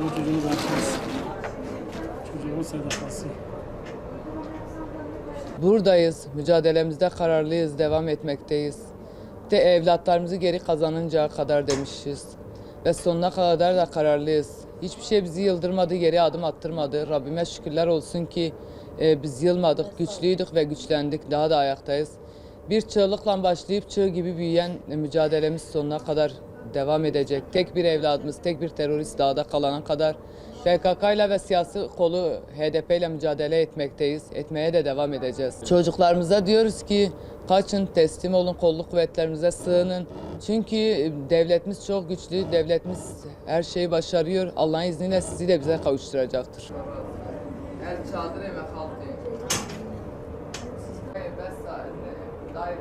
Bunu çocuğunu Buradayız, mücadelemizde kararlıyız, devam etmekteyiz. De evlatlarımızı geri kazanıncaya kadar demişiz. Ve sonuna kadar da kararlıyız. Hiçbir şey bizi yıldırmadı, geri adım attırmadı. Rabbime şükürler olsun ki e, biz yılmadık, güçlüydük ve güçlendik. Daha da ayaktayız. Bir çığlıkla başlayıp çığ gibi büyüyen mücadelemiz sonuna kadar devam edecek. Tek bir evladımız, tek bir terörist dağda kalana kadar PKK ile ve siyasi kolu HDP ile mücadele etmekteyiz. Etmeye de devam edeceğiz. Çocuklarımıza diyoruz ki kaçın, teslim olun, kolluk kuvvetlerimize sığının. Çünkü devletimiz çok güçlü, devletimiz her şeyi başarıyor. Allah'ın izniyle sizi de bize kavuşturacaktır. El çadır emek altı. Dai,